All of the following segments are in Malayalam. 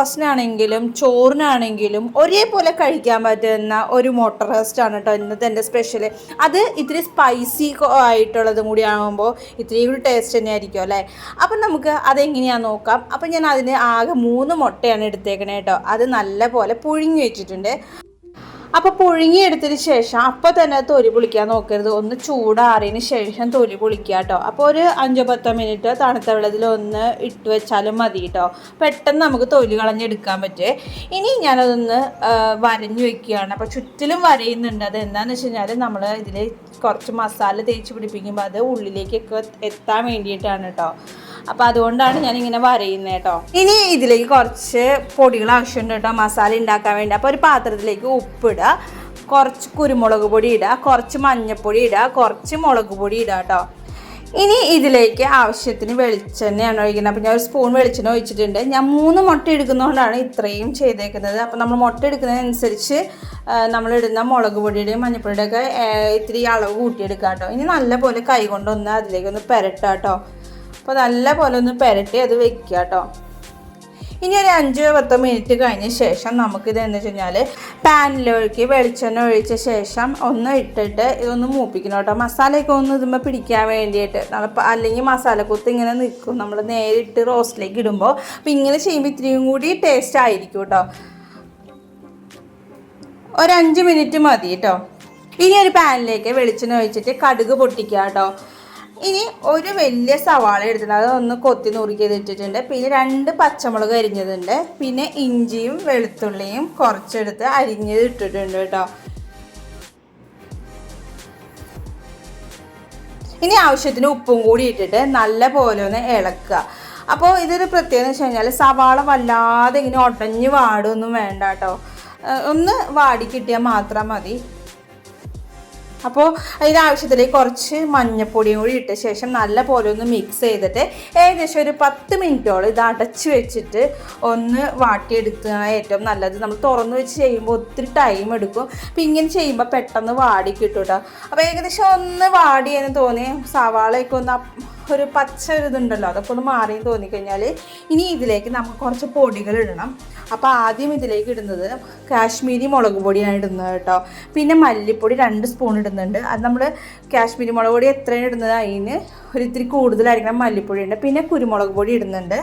ബ്രേക്ക്ഫാസ്റ്റിനാണെങ്കിലും ചോറിനാണെങ്കിലും ഒരേപോലെ കഴിക്കാൻ പറ്റുന്ന ഒരു മുട്ട റോസ്റ്റ് ആണ് കേട്ടോ ഇന്നത്തെ എന്റെ സ്പെഷ്യൽ അത് ഇത്തിരി സ്പൈസി ആയിട്ടുള്ളതും കൂടി ആകുമ്പോൾ ഇത്തിരി കൂടി ടേസ്റ്റ് തന്നെ ആയിരിക്കും അല്ലേ? അപ്പം നമുക്ക് അതെങ്ങനെയാണെന്ന് നോക്കാം. അപ്പം ഞാൻ അതിന് ആകെ മൂന്ന് മുട്ടയാണ് എടുത്തേക്കണേ കേട്ടോ. അത് നല്ല പോലെ പുഴുങ്ങി വെച്ചിട്ടുണ്ട്. അപ്പോൾ പുഴുങ്ങിയെടുത്തതിന് ശേഷം അപ്പോൾ തന്നെ തൊലി പൊളിക്കാൻ നോക്കരുത്. ഒന്ന് ചൂടാറിയതിന് ശേഷം തൊലി പൊളിക്കുക കേട്ടോ. അപ്പോൾ ഒരു അഞ്ചോ പത്തോ മിനിറ്റ് തണുത്ത വെള്ളത്തിൽ ഒന്ന് ഇട്ട് വെച്ചാലും മതി കേട്ടോ. പെട്ടെന്ന് നമുക്ക് തൊലി കളഞ്ഞെടുക്കാൻ പറ്റേ. ഇനി ഞാനതൊന്ന് വരഞ്ഞു വെക്കുകയാണ്. അപ്പോൾ ചുറ്റിലും വരയുന്നുണ്ട്. അത് എന്താണെന്ന് വെച്ച് കഴിഞ്ഞാൽ നമ്മൾ ഇതിൽ കുറച്ച് മസാല തേച്ച് പിടിപ്പിക്കുമ്പോൾ അത് ഉള്ളിലേക്കൊക്കെ എത്താൻ വേണ്ടിയിട്ടാണ് കേട്ടോ. അപ്പോൾ അതുകൊണ്ടാണ് ഞാൻ ഇങ്ങനെ വരയുന്നത് കേട്ടോ ഇനി ഇതിലേക്ക് കുറച്ച് പൊടികൾ ആവശ്യമുണ്ട് കേട്ടോ മസാല ഉണ്ടാക്കാൻ വേണ്ടി. അപ്പോൾ ഒരു പാത്രത്തിലേക്ക് ഉപ്പിടുക കുറച്ച് കുരുമുളക് പൊടി ഇടുക കുറച്ച് മഞ്ഞൾപ്പൊടി ഇടുക കുറച്ച് മുളക് പൊടി ഇടുക കേട്ടോ ഇനി ഇതിലേക്ക് ആവശ്യത്തിന് വെളിച്ചെണ്ണയാണ് ഒഴിക്കുന്നത്. അപ്പോൾ ഞാൻ ഒരു സ്പൂൺ വെളിച്ചെണ്ണ ഒഴിച്ചിട്ടുണ്ട്. ഞാൻ മൂന്ന് മുട്ട എടുക്കുന്നതുകൊണ്ടാണ് ഇത്രയും ചെയ്തേക്കുന്നത്. അപ്പോൾ നമ്മൾ മുട്ട എടുക്കുന്നതനുസരിച്ച് നമ്മളിടുന്ന മുളക് പൊടിയുടെയും മഞ്ഞപ്പൊടിയുടെയൊക്കെ ഇത്തിരി അളവ് കൂട്ടിയെടുക്കാം കേട്ടോ ഇനി നല്ലപോലെ കൈ കൊണ്ടൊന്ന് അതിലേക്കൊന്ന് പെരട്ടാം കേട്ടോ അപ്പോൾ നല്ല പോലെ ഒന്ന് പെരട്ടി അത് വെക്കുക കേട്ടോ. ഇനി ഒരു അഞ്ചോ പത്തോ മിനിറ്റ് കഴിഞ്ഞ ശേഷം നമുക്കിത് എന്ന് വെച്ച് കഴിഞ്ഞാൽ പാനിലൊഴുക്കി വെളിച്ചെണ്ണ ഒഴിച്ച ശേഷം ഒന്ന് ഇട്ടിട്ട് ഇതൊന്ന് മൂപ്പിക്കണം കേട്ടോ. മസാലയൊക്കെ ഒന്ന് ഇതുമ്പോൾ പിടിക്കാൻ വേണ്ടിയിട്ട്. അല്ലെങ്കിൽ മസാലക്കുത്ത് ഇങ്ങനെ നിൽക്കും. നമ്മൾ നേരിട്ട് റോസ്റ്റിലേക്ക് ഇടുമ്പോൾ അപ്പോൾ ഇങ്ങനെ ചെയ്യുമ്പോൾ ഇത്രയും കൂടി ടേസ്റ്റ് ആയിരിക്കും കേട്ടോ. ഒരു മിനിറ്റ് മതി കേട്ടോ. ഇനി ഒരു പാനിലേക്ക് വെളിച്ചെണ്ണ ഒഴിച്ചിട്ട് കടുക് പൊട്ടിക്കുക കേട്ടോ. ഇനി ഒരു വലിയ സവാള എടുത്തിട്ടുണ്ട്. അത് ഒന്ന് കൊത്തി നുറുക്കി ഇട്ടിട്ടുണ്ട്. പിന്നെ രണ്ട് പച്ചമുളക് അരിഞ്ഞതുണ്ട്. പിന്നെ ഇഞ്ചിയും വെളുത്തുള്ളിയും കുറച്ചെടുത്ത് അരിഞ്ഞത് ഇട്ടിട്ടുണ്ട് കേട്ടോ. ഇനി ആവശ്യത്തിന് ഉപ്പും കൂടി ഇട്ടിട്ട് നല്ല പോലെ ഒന്ന് ഇളക്കുക. അപ്പോൾ ഇതൊരു പ്രത്യേകത വെച്ച് കഴിഞ്ഞാൽ സവാള വല്ലാതെ ഇങ്ങനെ ഒടഞ്ഞ് വാടൊന്നും വേണ്ട കേട്ടോ. ഒന്ന് വാടി കിട്ടിയാൽ മാത്രം മതി. അപ്പോൾ ഇതാവശ്യത്തിൽ കുറച്ച് മഞ്ഞപ്പൊടിയും കൂടി ഇട്ട ശേഷം നല്ല പോലെ ഒന്ന് മിക്സ് ചെയ്തിട്ട് ഏകദേശം ഒരു പത്ത് മിനിറ്റോളം ഇത് അടച്ച് വെച്ചിട്ട് ഒന്ന് വാട്ടിയെടുക്കുക ഏറ്റവും നല്ലത്. നമ്മൾ തുറന്ന് വെച്ച് ചെയ്യുമ്പോൾ ഒത്തിരി ടൈം എടുക്കും. അപ്പോൾ ഇങ്ങനെ ചെയ്യുമ്പോൾ പെട്ടെന്ന് വാടി കിട്ടും കേട്ടോ അപ്പോൾ ഏകദേശം ഒന്ന് വാടിയെന്ന് തോന്നി സവാളയൊക്കെ ഒന്ന് അപ്പ് ഒരു പച്ച ഒരു ഇതുണ്ടല്ലോ അതൊക്കെ ഒന്ന് മാറി തോന്നിക്കഴിഞ്ഞാൽ ഇനി ഇതിലേക്ക് നമുക്ക് കുറച്ച് പൊടികൾ ഇടണം. അപ്പോൾ ആദ്യം ഇതിലേക്ക് ഇടുന്നത് കാശ്മീരി മുളക് പൊടിയാണ് ഇടുന്നത് കേട്ടോ. പിന്നെ മല്ലിപ്പൊടി രണ്ട് സ്പൂൺ ഇടുന്നുണ്ട്. അത് നമ്മൾ കാശ്മീരി മുളക് പൊടി എത്രയാണ് ഇടുന്നത്? അതിന് ഒരു ഇത്തിരി കൂടുതലായിരിക്കണം മല്ലിപ്പൊടി ഉണ്ട് പിന്നെ കുരുമുളക് പൊടി ഇടുന്നുണ്ട്.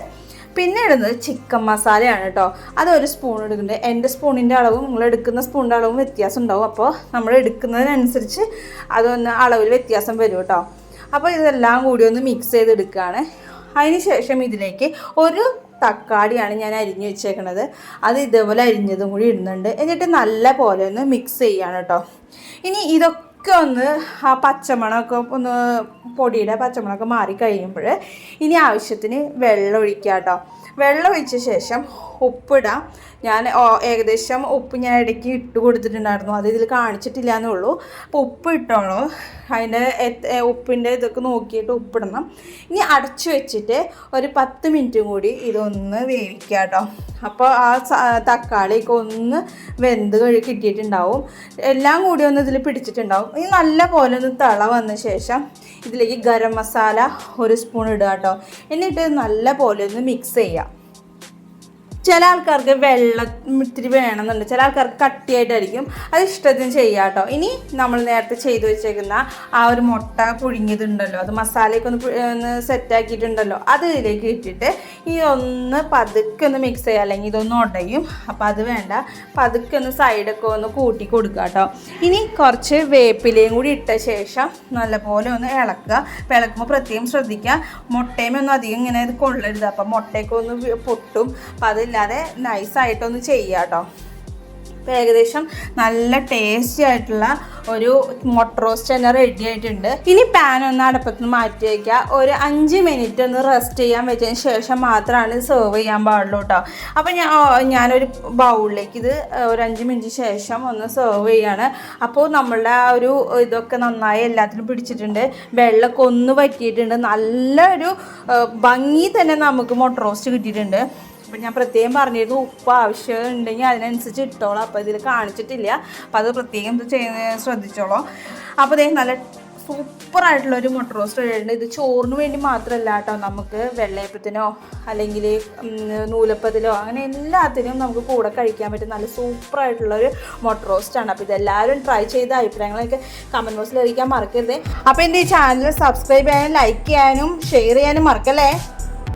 പിന്നെ ഇടുന്നത് ചിക്കൻ മസാലയാണ് കേട്ടോ. അത് ഒരു സ്പൂൺ എടുക്കുന്നുണ്ട് എന്റെ സ്പൂണിന്റെ അളവും നിങ്ങൾ എടുക്കുന്ന സ്പൂണിന്റെ അളവും വ്യത്യാസം ഉണ്ടാവും. അപ്പോൾ നമ്മൾ എടുക്കുന്നതിനനുസരിച്ച് അതൊന്ന് അളവിൽ വ്യത്യാസം വരും കേട്ടോ. അപ്പോൾ ഇതെല്ലാം കൂടി ഒന്ന് മിക്സ് ചെയ്തെടുക്കുകയാണ്. അതിന് ശേഷം ഇതിലേക്ക് ഒരു തക്കാളിയാണ് ഞാൻ അരിഞ്ഞ് വെച്ചേക്കണത്. അത് ഇതേപോലെ അരിഞ്ഞതും കൂടി ഇടുന്നുണ്ട്. എന്നിട്ട് നല്ല പോലെ ഒന്ന് മിക്സ് ചെയ്യാണ് കേട്ടോ ഇനി ഇതൊക്കെ ഒന്ന് ആ പച്ചമണമൊക്കെ ഒന്ന് പൊടിയുടെ പച്ചമണമൊക്കെ മാറി കഴിയുമ്പോൾ ഇനി ആവശ്യത്തിന് വെള്ളം ഒഴിക്കുക കേട്ടോ വെള്ളം ഒഴിച്ച ശേഷം ഉപ്പിടാം. ഞാൻ ഏകദേശം ഉപ്പ് ഞാൻ ഇടയ്ക്ക് ഇട്ട് കൊടുത്തിട്ടുണ്ടായിരുന്നു. അത് ഇതിൽ കാണിച്ചിട്ടില്ല എന്നേ ഉള്ളൂ. അപ്പോൾ ഉപ്പ് ഇട്ടോളൂ അതിന്റെ ഉപ്പിന്റെ ഇതൊക്കെ നോക്കിയിട്ട് ഉപ്പിടണം. ഇനി അടച്ചു വെച്ചിട്ട് ഒരു പത്ത് മിനിറ്റും കൂടി ഇതൊന്ന് വേവിക്കുക കേട്ടോ. അപ്പോൾ ആ തക്കാളിയൊക്കെ ഒന്ന് വെന്ത് കഴി കിട്ടിയിട്ടുണ്ടാവും. എല്ലാം കൂടി ഒന്ന് ഇതിൽ പിടിച്ചിട്ടുണ്ടാവും. ഇനി നല്ല പോലെ ഒന്ന് തള വന്ന ശേഷം ഇതിലേക്ക് ഗരം മസാല ഒരു സ്പൂൺ ഇടുക കേട്ടോ. എന്നിട്ട് നല്ല പോലെ ഒന്ന് മിക്സ് ചെയ്യാം. ചില ആൾക്കാർക്ക് വെള്ളം ഇത്തിരി വേണമെന്നുണ്ട്. ചില ആൾക്കാർക്ക് കട്ടിയായിട്ടായിരിക്കും. അത് ഇഷ്ടത്തിന് ചെയ്യാം കേട്ടോ. ഇനി നമ്മൾ നേരത്തെ ചെയ്തു വെച്ചേക്കുന്ന ആ ഒരു മുട്ട പുഴുങ്ങിയതുണ്ടല്ലോ. അത് മസാലയൊക്കെ ഒന്ന് ഒന്ന് സെറ്റാക്കിയിട്ടുണ്ടല്ലോ അത് ഇതിലേക്ക് ഇട്ടിട്ട് ഈ ഒന്ന് പതുക്കെ ഒന്ന് മിക്സ് ചെയ്യുക അല്ലെങ്കിൽ ഇതൊന്ന് ഉടയും. അപ്പോൾ അത് വേണ്ട. പതുക്കെ ഒന്ന് സൈഡൊക്കെ ഒന്ന് കൂട്ടി കൊടുക്കുക കേട്ടോ. ഇനി കുറച്ച് വേപ്പിലയും കൂടി ഇട്ട ശേഷം നല്ലപോലെ ഒന്ന് ഇളക്കുക. ഇളക്കുമ്പോൾ പ്രത്യേകം ശ്രദ്ധിക്കുക. മുട്ടയും ഒന്നും അധികം ഇങ്ങനെ ഇത് കൊള്ളരുത്. അപ്പം മുട്ടയൊക്കെ ഒന്ന് പൊട്ടും. അപ്പം അതില്ലാതെ നൈസായിട്ടൊന്ന് ചെയ്യുക കേട്ടോ അപ്പോൾ ഏകദേശം നല്ല ടേസ്റ്റി ആയിട്ടുള്ള ഒരു മൊട്ട റോസ്റ്റ് തന്നെ റെഡി ആയിട്ടുണ്ട്. ഇനി പാൻ ഒന്ന് അടപ്പത്ത് നിന്ന് മാറ്റി വയ്ക്കുക ഒരു അഞ്ച് മിനിറ്റ് ഒന്ന് റെസ്റ്റ് ചെയ്യാൻ വെച്ചതിന് ശേഷം മാത്രമാണ് സെർവ് ചെയ്യാൻ പാടുള്ളൂ കേട്ടോ അപ്പോൾ ഞാൻ ഞാനൊരു ബൗളിലേക്ക് ഇത് ഒരു അഞ്ച് മിനിറ്റ് ശേഷം ഒന്ന് സെർവ് ചെയ്യാണ്. അപ്പോൾ നമ്മളുടെ ആ ഒരു ഇതൊക്കെ നന്നായി എല്ലാത്തിനും പിടിച്ചിട്ടുണ്ട്. വെള്ളമൊക്കെ ഒന്ന് പറ്റിയിട്ടുണ്ട് നല്ലൊരു ഭംഗി തന്നെ നമുക്ക് മൊട്ട റോസ്റ്റ് കിട്ടിയിട്ടുണ്ട്. അപ്പം ഞാൻ പ്രത്യേകം പറഞ്ഞിരുന്നു ഉപ്പ് ആവശ്യമുണ്ടെങ്കിൽ അതിനനുസരിച്ച് ഇട്ടോളാം. അപ്പോൾ ഇതിൽ കാണിച്ചിട്ടില്ല. അപ്പോൾ അത് പ്രത്യേകം ഇത് ചെയ്യുന്ന ശ്രദ്ധിച്ചോളാം. അപ്പോൾ ദേ നല്ല സൂപ്പർ ആയിട്ടുള്ള ഒരു മുട്ട റോസ്റ്റ് ഉണ്ട് ഇത് ചോറിന് വേണ്ടി മാത്രമല്ല കേട്ടോ നമുക്ക് വെള്ളയപ്പത്തിനോ അല്ലെങ്കിൽ നൂലപ്പത്തിലോ അങ്ങനെ എല്ലാത്തിനും നമുക്ക് കൂടെ കഴിക്കാൻ പറ്റും നല്ല ഒരു മുട്ട റോസ്റ്റാണ് അപ്പോൾ ഇതെല്ലാവരും ട്രൈ ചെയ്ത അഭിപ്രായങ്ങളൊക്കെ കമന്റ് ബോക്സിൽ അറിയിക്കാൻ മറക്കരുത്. അപ്പോൾ എന്റെ ഈ ചാനൽ സബ്സ്ക്രൈബ് ചെയ്യാനും ലൈക്ക് ചെയ്യാനും ഷെയർ ചെയ്യാനും മറക്കല്ലേ?